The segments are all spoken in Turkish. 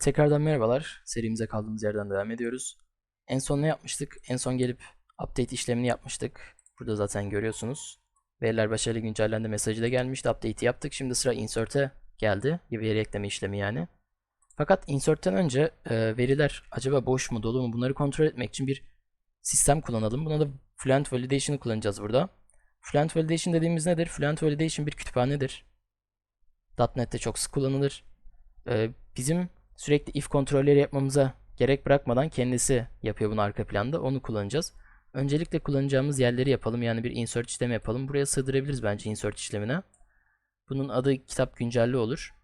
Tekrardan merhabalar. Serimize kaldığımız yerden devam ediyoruz. En son ne yapmıştık? En son gelip update işlemini yapmıştık. Burada zaten görüyorsunuz. Veriler başarılı güncellendi mesajı da gelmişti. Update'i yaptık. Şimdi sıra insert'e geldi. Bir veri ekleme işlemi yani. Fakat insert'ten önce e, veriler acaba boş mu dolu mu bunları kontrol etmek için bir sistem kullanalım. Buna da Fluent Validation'ı kullanacağız burada. Fluent Validation dediğimiz nedir? Fluent Validation bir kütüphanedir. .NET'te çok sık kullanılır. E, bizim sürekli if kontrolleri yapmamıza gerek bırakmadan kendisi yapıyor bunu arka planda. Onu kullanacağız. Öncelikle kullanacağımız yerleri yapalım. Yani bir insert işlemi yapalım. Buraya sığdırabiliriz bence insert işlemine. Bunun adı kitap güncelli olur.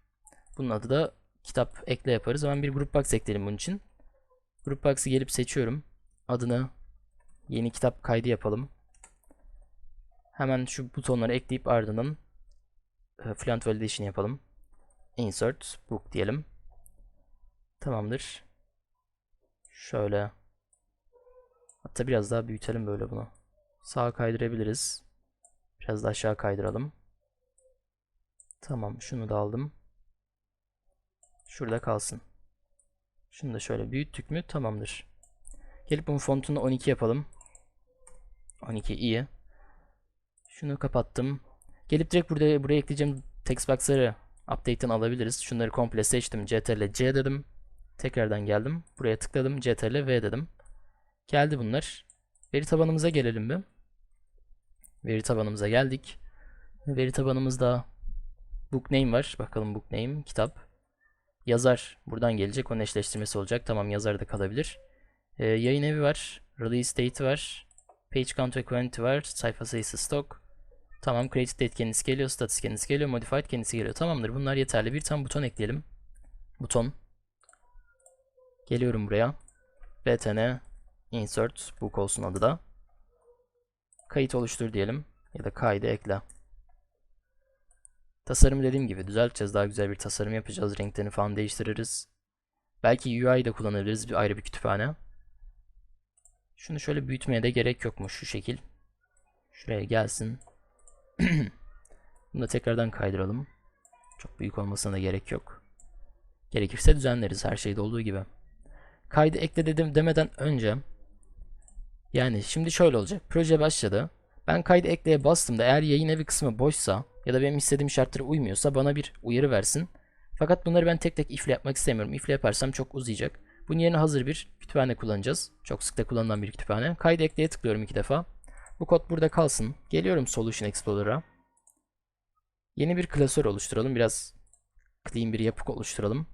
Bunun adı da kitap ekle yaparız. Hemen bir group box ekleyelim bunun için. Group box'ı gelip seçiyorum. Adını yeni kitap kaydı yapalım. Hemen şu butonları ekleyip ardından e, Fluent Validation yapalım. Insert book diyelim. Tamamdır. Şöyle. Hatta biraz daha büyütelim böyle bunu. Sağa kaydırabiliriz. Biraz da aşağı kaydıralım. Tamam şunu da aldım. Şurada kalsın. Şunu da şöyle büyüttük mü tamamdır. Gelip bunun fontunu 12 yapalım. 12 iyi. Şunu kapattım. Gelip direkt burada buraya ekleyeceğim text box'ları update'ten alabiliriz. Şunları komple seçtim. CTRL C dedim. Tekrardan geldim. Buraya tıkladım. CTRL V dedim. Geldi bunlar. Veri tabanımıza gelelim bir. Veri tabanımıza geldik. Veri tabanımızda book name var. Bakalım book name kitap. Yazar buradan gelecek. Onun eşleştirmesi olacak. Tamam yazar da kalabilir. Ee, yayın evi var. Release date var. Page count ve quantity var. Sayfa sayısı stock. Tamam created date kendisi geliyor. Status kendisi geliyor. Modified kendisi geliyor. Tamamdır. Bunlar yeterli. Bir tane buton ekleyelim. Buton. Geliyorum buraya. btn insert book olsun adı da. Kayıt oluştur diyelim. Ya da kaydı ekle. Tasarım dediğim gibi düzelteceğiz. Daha güzel bir tasarım yapacağız. Renklerini falan değiştiririz. Belki UI da kullanabiliriz. Bir ayrı bir kütüphane. Şunu şöyle büyütmeye de gerek yokmuş şu şekil. Şuraya gelsin. Bunu da tekrardan kaydıralım. Çok büyük olmasına da gerek yok. Gerekirse düzenleriz her şeyde olduğu gibi. Kaydı ekle dedim demeden önce yani şimdi şöyle olacak. Proje başladı. Ben kaydı ekleye bastım da eğer yayın evi kısmı boşsa ya da benim istediğim şartlara uymuyorsa bana bir uyarı versin. Fakat bunları ben tek tek ifle yapmak istemiyorum. Ifle yaparsam çok uzayacak. Bunun yerine hazır bir kütüphane kullanacağız. Çok sık da kullanılan bir kütüphane. Kaydı ekleye tıklıyorum iki defa. Bu kod burada kalsın. Geliyorum Solution Explorer'a. Yeni bir klasör oluşturalım. Biraz clean bir yapı oluşturalım.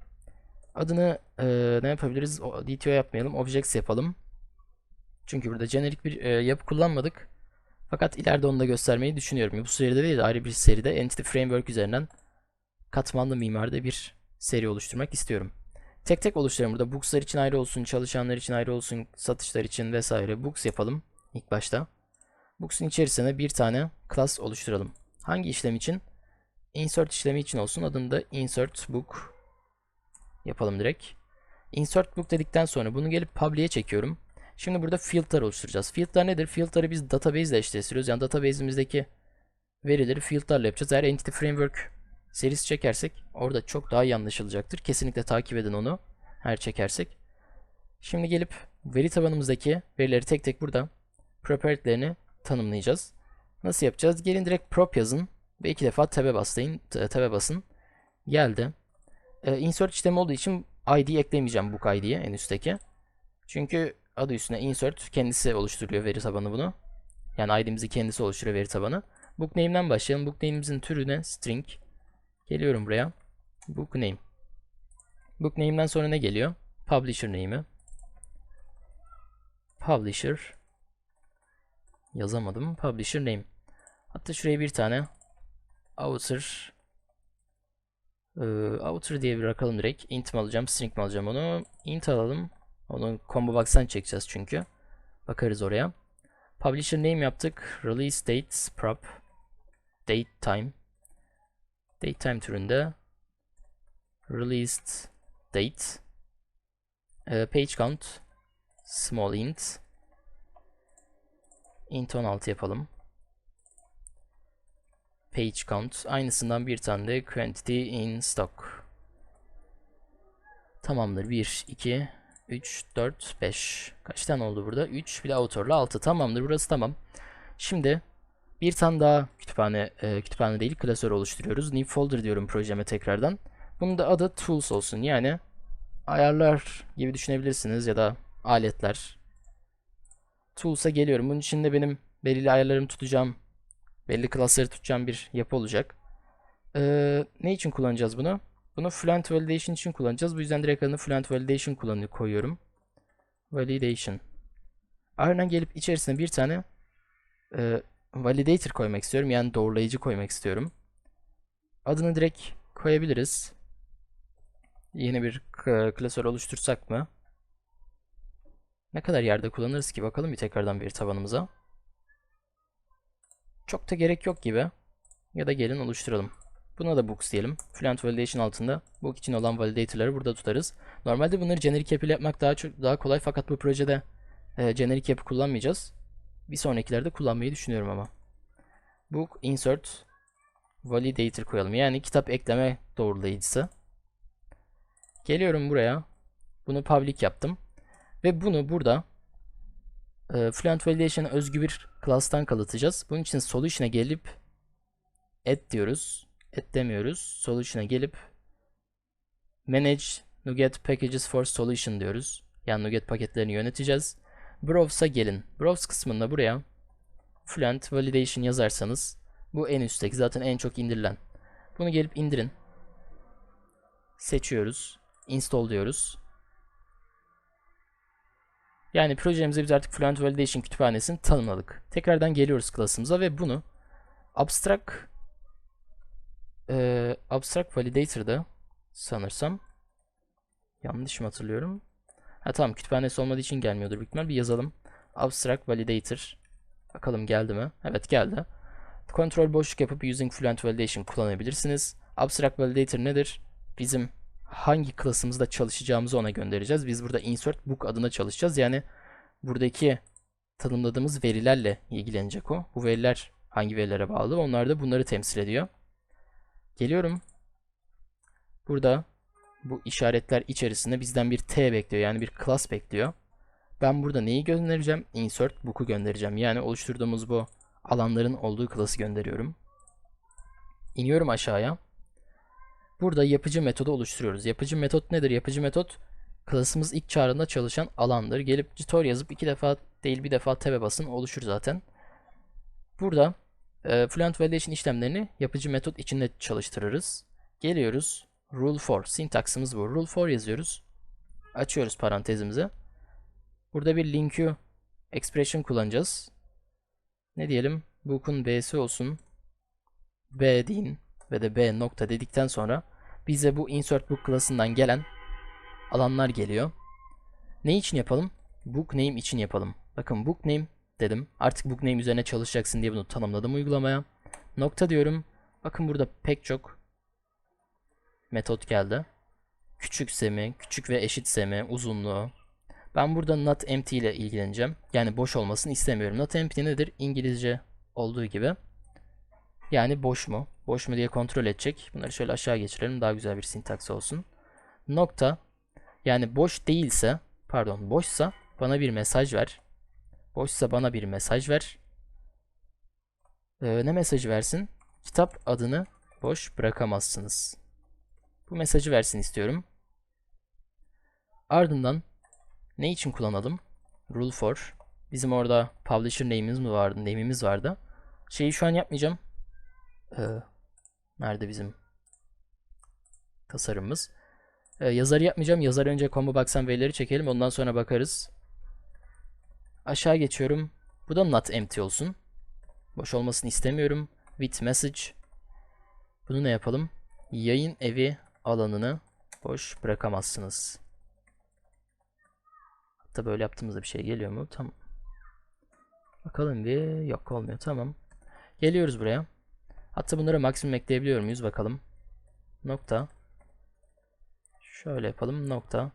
Adını e, ne yapabiliriz? O, DTO yapmayalım. Objects yapalım. Çünkü burada jenerik bir e, yapı kullanmadık. Fakat ileride onu da göstermeyi düşünüyorum. Bu seride değil de ayrı bir seride Entity Framework üzerinden katmanlı mimaride bir seri oluşturmak istiyorum. Tek tek oluşturalım burada. Books'lar için ayrı olsun, çalışanlar için ayrı olsun, satışlar için vesaire. Books yapalım ilk başta. Books'un içerisine bir tane class oluşturalım. Hangi işlem için? Insert işlemi için olsun. Adını da insert book yapalım direkt. Insert book dedikten sonra bunu gelip public'e çekiyorum. Şimdi burada filter oluşturacağız. Filter nedir? Filter'ı biz database ile eşleştiriyoruz. Yani database'imizdeki verileri filterle yapacağız. Eğer Entity Framework serisi çekersek orada çok daha iyi anlaşılacaktır. Kesinlikle takip edin onu. Her çekersek. Şimdi gelip veri tabanımızdaki verileri tek tek burada property'lerini tanımlayacağız. Nasıl yapacağız? Gelin direkt prop yazın ve iki defa tab'e basın. Tab'e basın. Geldi. Ee, insert işlemi olduğu için ID eklemeyeceğim book ID'ye en üstteki. Çünkü adı üstüne insert kendisi oluşturuyor veri tabanı bunu. Yani ID'mizi kendisi oluşturuyor veri tabanı. Book name'den başlayalım. Book name'imizin türü ne? String. Geliyorum buraya. Book name. Book name'den sonra ne geliyor? Publisher name'i. Publisher. Yazamadım. Publisher name. Hatta şuraya bir tane outer e, outer diye bir bırakalım direkt. Int mi alacağım, string mi alacağım onu? Int alalım. Onu combo box'tan çekeceğiz çünkü. Bakarız oraya. Publisher name yaptık. Release date prop date time. Date time türünde released date e, page count small int int 16 yapalım. Page count aynısından bir tane de quantity in stock Tamamdır. 1, 2, 3, 4, 5. Kaç tane oldu burada? 3 bir de autor'la 6. Tamamdır. Burası tamam. Şimdi bir tane daha kütüphane, e, kütüphane değil klasör oluşturuyoruz. New folder diyorum projeme tekrardan. Bunun da adı tools olsun. Yani ayarlar gibi düşünebilirsiniz ya da aletler. Tools'a geliyorum. Bunun içinde benim belirli ayarlarımı tutacağım, belli klasları tutacağım bir yapı olacak. Ee, ne için kullanacağız bunu? Bunu Fluent Validation için kullanacağız. Bu yüzden direkt adını Fluent Validation kullanıyor, koyuyorum. Validation. Ardından gelip içerisine bir tane e, validator koymak istiyorum. Yani doğrulayıcı koymak istiyorum. Adını direkt koyabiliriz. Yeni bir klasör oluştursak mı? Ne kadar yerde kullanırız ki? Bakalım bir tekrardan bir tabanımıza. Çok da gerek yok gibi. Ya da gelin oluşturalım. Buna da books diyelim. Fluent Validation altında book için olan validator'ları burada tutarız. Normalde bunları generic yapı yapmak daha çok daha kolay fakat bu projede e, generic yapı kullanmayacağız. Bir sonrakilerde kullanmayı düşünüyorum ama. Book insert validator koyalım. Yani kitap ekleme doğrulayıcısı. Geliyorum buraya. Bunu public yaptım. Ve bunu burada e, Fluent Validation'a özgü bir class'tan kalıtacağız. Bunun için solution'a gelip add diyoruz. Add demiyoruz. Solution'a gelip manage NuGet packages for solution diyoruz. Yani NuGet paketlerini yöneteceğiz. Browse'a gelin. Browse kısmında buraya Fluent Validation yazarsanız bu en üstteki zaten en çok indirilen. Bunu gelip indirin. Seçiyoruz. Install diyoruz. Yani projemize biz artık Fluent Validation kütüphanesini tanımladık. Tekrardan geliyoruz klasımıza ve bunu Abstract e, Abstract Validator'da sanırsam yanlış mı hatırlıyorum? Ha tamam kütüphanesi olmadığı için gelmiyordur büyük ihtimal. Bir yazalım. Abstract Validator. Bakalım geldi mi? Evet geldi. Kontrol boşluk yapıp using Fluent Validation kullanabilirsiniz. Abstract Validator nedir? Bizim hangi klasımızda çalışacağımızı ona göndereceğiz. Biz burada insert book adına çalışacağız. Yani buradaki tanımladığımız verilerle ilgilenecek o. Bu veriler hangi verilere bağlı? Onlar da bunları temsil ediyor. Geliyorum. Burada bu işaretler içerisinde bizden bir T bekliyor. Yani bir class bekliyor. Ben burada neyi göndereceğim? Insert book'u göndereceğim. Yani oluşturduğumuz bu alanların olduğu class'ı gönderiyorum. İniyorum aşağıya. Burada yapıcı metodu oluşturuyoruz. Yapıcı metot nedir? Yapıcı metot klasımız ilk çağrında çalışan alandır. Gelip tutor yazıp iki defa değil bir defa tab'e basın oluşur zaten. Burada e, Fluent Validation işlemlerini yapıcı metot içinde çalıştırırız. Geliyoruz. Rule for. Sintaksımız bu. Rule for yazıyoruz. Açıyoruz parantezimizi. Burada bir linkü expression kullanacağız. Ne diyelim? Book'un b'si olsun. b deyin ve de b nokta dedikten sonra bize bu insert book klasından gelen alanlar geliyor. Ne için yapalım? Book name için yapalım. Bakın book name dedim. Artık book name üzerine çalışacaksın diye bunu tanımladım uygulamaya. Nokta diyorum. Bakın burada pek çok metot geldi. Küçük semi, küçük ve eşit semi, uzunluğu. Ben burada not empty ile ilgileneceğim. Yani boş olmasını istemiyorum. Not empty nedir? İngilizce olduğu gibi. Yani boş mu? Boş mu diye kontrol edecek. Bunları şöyle aşağı geçirelim. Daha güzel bir sintaks olsun. Nokta. Yani boş değilse, pardon boşsa bana bir mesaj ver. Boşsa bana bir mesaj ver. Ee, ne mesajı versin? Kitap adını boş bırakamazsınız. Bu mesajı versin istiyorum. Ardından ne için kullanalım? Rule for. Bizim orada publisher name'imiz mi vardı? Name'imiz vardı. Şeyi şu an yapmayacağım. Ee, nerede bizim tasarımımız? Ee, yazarı yapmayacağım. Yazar önce combo box'tan verileri çekelim. Ondan sonra bakarız. Aşağı geçiyorum. Bu da not empty olsun. Boş olmasını istemiyorum. With message. Bunu ne yapalım? Yayın evi alanını boş bırakamazsınız. Hatta böyle yaptığımızda bir şey geliyor mu? Tamam. Bakalım bir. Yok olmuyor. Tamam. Geliyoruz buraya. Hatta bunlara maksimum ekleyebiliyor muyuz? Bakalım. Nokta. Şöyle yapalım. Nokta.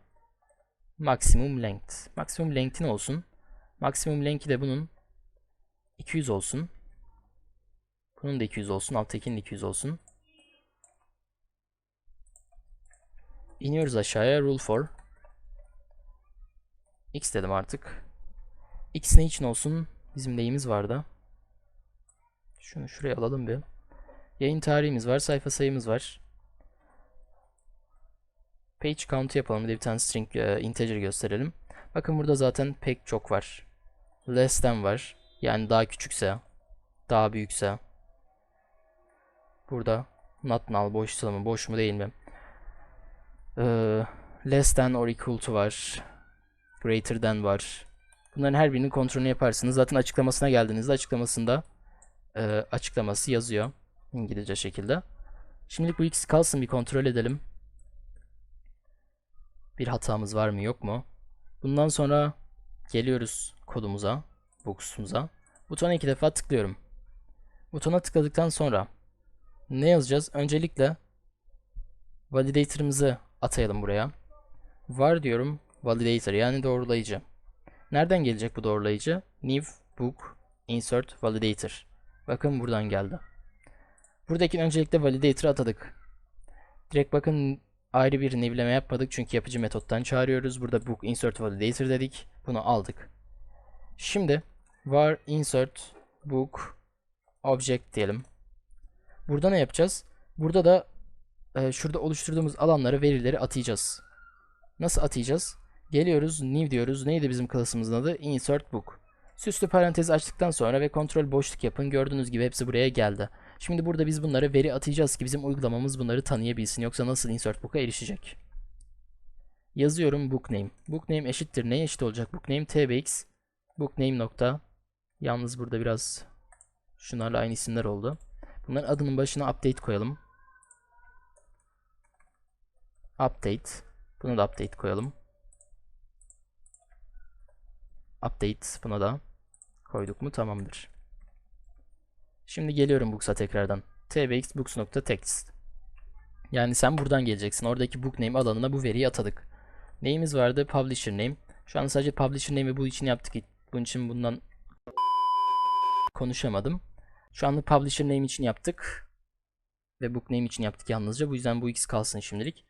Maksimum length. Maksimum length'i ne olsun? Maksimum length'i de bunun 200 olsun. Bunun da 200 olsun. Alttakinin 200 olsun. İniyoruz aşağıya. Rule for. X dedim artık. X ne için olsun? Bizim neyimiz vardı? Şunu şuraya alalım bir. Yayın tarihimiz var. Sayfa sayımız var. Page count yapalım. Bir de tane string e, integer gösterelim. Bakın burada zaten pek çok var. Less than var. Yani daha küçükse, daha büyükse. Burada not null boşsa mı, boş mu değil mi? Ee, less than or equal to var. Greater than var. Bunların her birinin kontrolünü yaparsınız. Zaten açıklamasına geldiğinizde açıklamasında e, açıklaması yazıyor. İngilizce şekilde. Şimdilik bu ikisi kalsın bir kontrol edelim. Bir hatamız var mı yok mu? Bundan sonra geliyoruz kodumuza, books'umuza. Butona iki defa tıklıyorum. Butona tıkladıktan sonra ne yazacağız? Öncelikle validator'ımızı atayalım buraya. Var diyorum validator yani doğrulayıcı. Nereden gelecek bu doğrulayıcı? New book insert validator. Bakın buradan geldi. Buradaki öncelikle validator atadık. Direkt bakın ayrı bir nivleme yapmadık çünkü yapıcı metottan çağırıyoruz. Burada book insert validator dedik. Bunu aldık. Şimdi var insert book object diyelim. Burada ne yapacağız? Burada da e, şurada oluşturduğumuz alanlara verileri atayacağız. Nasıl atayacağız? Geliyoruz new diyoruz. Neydi bizim klasımızın adı? Insert book. Süslü parantezi açtıktan sonra ve kontrol boşluk yapın. Gördüğünüz gibi hepsi buraya geldi. Şimdi burada biz bunları veri atayacağız ki bizim uygulamamız bunları tanıyabilsin. Yoksa nasıl insert book'a erişecek? Yazıyorum book name. Book name eşittir. Neye eşit olacak? Book name tbx book name nokta. Yalnız burada biraz şunlarla aynı isimler oldu. Bunların adının başına update koyalım. Update. Bunu da update koyalım. Update buna da koyduk mu tamamdır. Şimdi geliyorum Books'a tekrardan. tbx books.text. Yani sen buradan geleceksin. Oradaki book name alanına bu veriyi atadık. Neyimiz vardı? Publisher name. Şu an sadece publisher name'i bu için yaptık. Bunun için bundan konuşamadım. Şu anlık publisher name için yaptık. Ve book name için yaptık yalnızca. Bu yüzden bu ikisi kalsın şimdilik.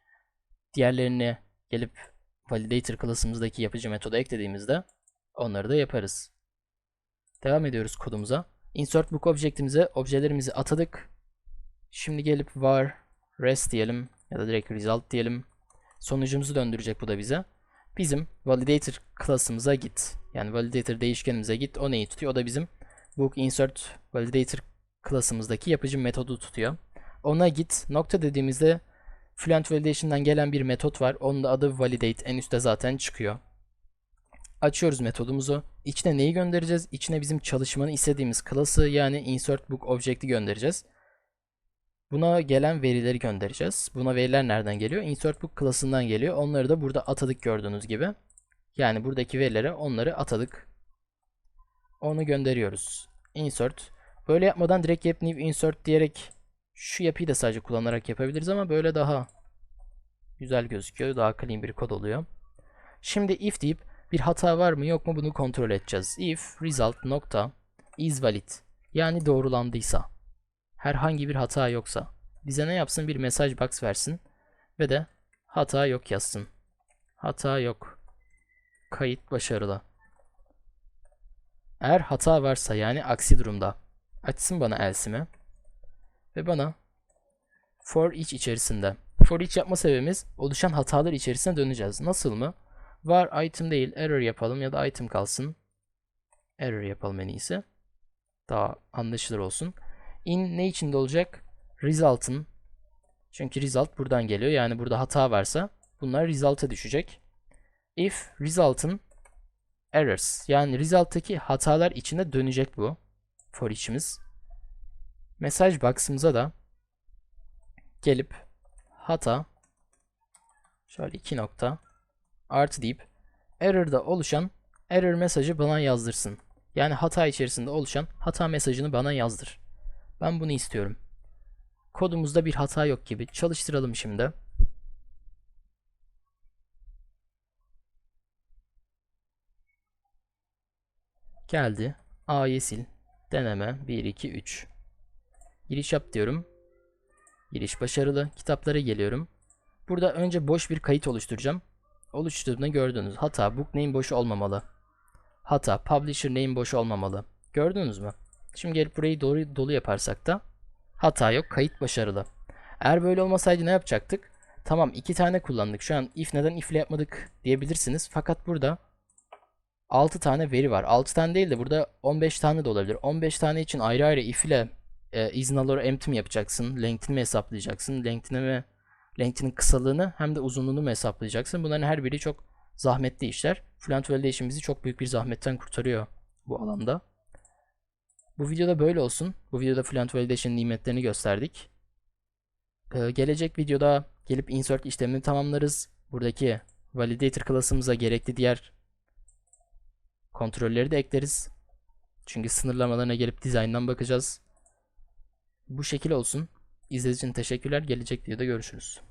Diğerlerini gelip validator klasımızdaki yapıcı metoda eklediğimizde onları da yaparız. Devam ediyoruz kodumuza. Insert book objectimize objelerimizi atadık. Şimdi gelip var rest diyelim ya da direkt result diyelim. Sonucumuzu döndürecek bu da bize. Bizim validator klasımıza git. Yani validator değişkenimize git. O neyi tutuyor? O da bizim book insert validator klasımızdaki yapıcı metodu tutuyor. Ona git. Nokta dediğimizde Fluent Validation'dan gelen bir metot var. Onun da adı validate. En üstte zaten çıkıyor. Açıyoruz metodumuzu. İçine neyi göndereceğiz? İçine bizim çalışmanı istediğimiz klası yani insert book object'i göndereceğiz. Buna gelen verileri göndereceğiz. Buna veriler nereden geliyor? Insert book klasından geliyor. Onları da burada atadık gördüğünüz gibi. Yani buradaki verilere onları atadık. Onu gönderiyoruz. Insert. Böyle yapmadan direkt yap new insert diyerek şu yapıyı da sadece kullanarak yapabiliriz ama böyle daha güzel gözüküyor. Daha clean bir kod oluyor. Şimdi if deyip bir hata var mı yok mu bunu kontrol edeceğiz. If result nokta is valid yani doğrulandıysa herhangi bir hata yoksa bize ne yapsın bir mesaj box versin ve de hata yok yazsın. Hata yok. Kayıt başarılı. Eğer hata varsa yani aksi durumda açsın bana else'imi ve bana for each içerisinde for each yapma sebebimiz oluşan hatalar içerisine döneceğiz. Nasıl mı? Var item değil error yapalım ya da item kalsın. Error yapalım en iyisi. Daha anlaşılır olsun. In ne içinde olacak? Result'ın. Çünkü result buradan geliyor. Yani burada hata varsa bunlar result'a düşecek. If result'ın errors yani result'taki hatalar içine dönecek bu. For içimiz. Mesaj box'ımıza da gelip hata şöyle iki nokta artı deyip error'da oluşan error mesajı bana yazdırsın. Yani hata içerisinde oluşan hata mesajını bana yazdır. Ben bunu istiyorum. Kodumuzda bir hata yok gibi. Çalıştıralım şimdi. Geldi. A'yı sil. Deneme 1 2 3. Giriş yap diyorum. Giriş başarılı. Kitaplara geliyorum. Burada önce boş bir kayıt oluşturacağım. Oluşturduğumda gördünüz. Hata book name boş olmamalı. Hata publisher name boş olmamalı. Gördünüz mü? Şimdi gelip burayı doğru dolu yaparsak da hata yok. Kayıt başarılı. Eğer böyle olmasaydı ne yapacaktık? Tamam iki tane kullandık. Şu an if neden if ile yapmadık diyebilirsiniz. Fakat burada 6 tane veri var. 6 tane değil de burada 15 tane de olabilir. 15 tane için ayrı ayrı if ile e, null or empty mi yapacaksın? Length'ini mi hesaplayacaksın? Length'ini mi length'inin kısalığını hem de uzunluğunu hesaplayacaksın? Bunların her biri çok zahmetli işler. Fluent Validation çok büyük bir zahmetten kurtarıyor bu alanda. Bu videoda böyle olsun. Bu videoda Fluent Validation nimetlerini gösterdik. Ee, gelecek videoda gelip insert işlemini tamamlarız. Buradaki validator klasımıza gerekli diğer kontrolleri de ekleriz. Çünkü sınırlamalarına gelip dizayndan bakacağız. Bu şekil olsun. İzlediğiniz için teşekkürler. Gelecek videoda görüşürüz.